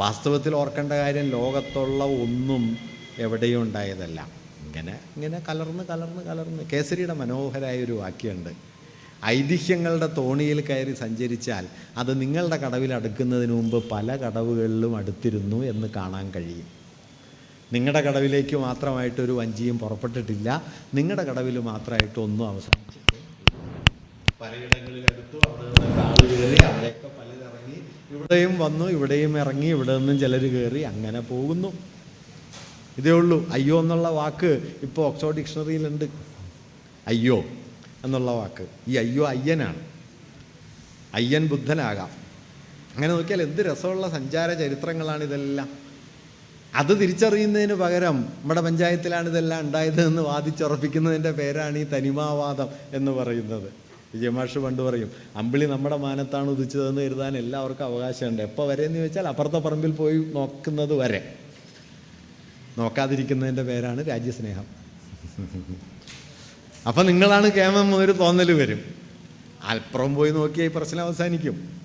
വാസ്തവത്തിൽ ഓർക്കേണ്ട കാര്യം ലോകത്തുള്ള ഒന്നും എവിടെയും ഉണ്ടായതല്ല. ഇങ്ങനെ ഇങ്ങനെ കലർന്ന് കലർന്ന് കലർന്ന്. കേസരിയുടെ മനോഹരമായ ഒരു വാക്യമുണ്ട്. ഐതിഹ്യങ്ങളുടെ തോണിയിൽ കയറി സഞ്ചരിച്ചാൽ അത് നിങ്ങളുടെ കടവിൽ അടുക്കുന്നതിന് മുമ്പ് പല കടവുകളിലും അടുത്തിരുന്നു എന്ന് കാണാൻ കഴിയും. നിങ്ങളുടെ കടവിലേക്ക് മാത്രമായിട്ട് ഒരു വഞ്ചിയും പുറപ്പെട്ടിട്ടില്ല. നിങ്ങളുടെ കടവിൽ മാത്രമായിട്ട് ഒന്നും അവസാനിച്ചിട്ട് പലയിടങ്ങളിൽ അവിടെ നിന്ന് ആൾ ഇവിടെയും വന്നു ഇവിടെയും ഇറങ്ങി ഇവിടെ നിന്നും ചിലർ കയറി അങ്ങനെ പോകുന്നു. ഇതേ ഉള്ളൂ. അയ്യോ എന്നുള്ള വാക്ക് ഇപ്പോൾ ഓക്സ്ഫോർഡ് ഡിക്ഷണറിയിലുണ്ട്. അയ്യോ എന്നുള്ള വാക്ക്. ഈ അയ്യോ അയ്യനാണ്. അയ്യൻ ബുദ്ധനാകാം. അങ്ങനെ നോക്കിയാൽ എന്ത് രസമുള്ള സഞ്ചാര ചരിത്രങ്ങളാണ് ഇതെല്ലാം. അത് തിരിച്ചറിയുന്നതിന് പകരം നമ്മുടെ പഞ്ചായത്തിലാണ് ഇതെല്ലാം ഉണ്ടായത് എന്ന് വാദിച്ചുറപ്പിക്കുന്നതിന്റെ പേരാണ് ഈ തനിമാവാദം എന്ന് പറയുന്നത്. വിജയമാഷ് പണ്ട് പറയും അമ്പിളി നമ്മുടെ മാനത്താണ് ഉദിച്ചതെന്ന് കരുതാൻ എല്ലാവർക്കും അവകാശമുണ്ട്. എപ്പോൾ വരെ എന്ന് ചോദിച്ചാൽ അപ്പുറത്തെ പറമ്പിൽ പോയി നോക്കുന്നത് വരെ. നോക്കാതിരിക്കുന്നതിന്റെ പേരാണ് രാജ്യസ്നേഹം. അപ്പം നിങ്ങളാണ് കേമം ഒരു തോന്നൽ വരും. അൽപ്പുറം പോയി നോക്കിയാൽ ഈ പ്രശ്നം അവസാനിക്കും.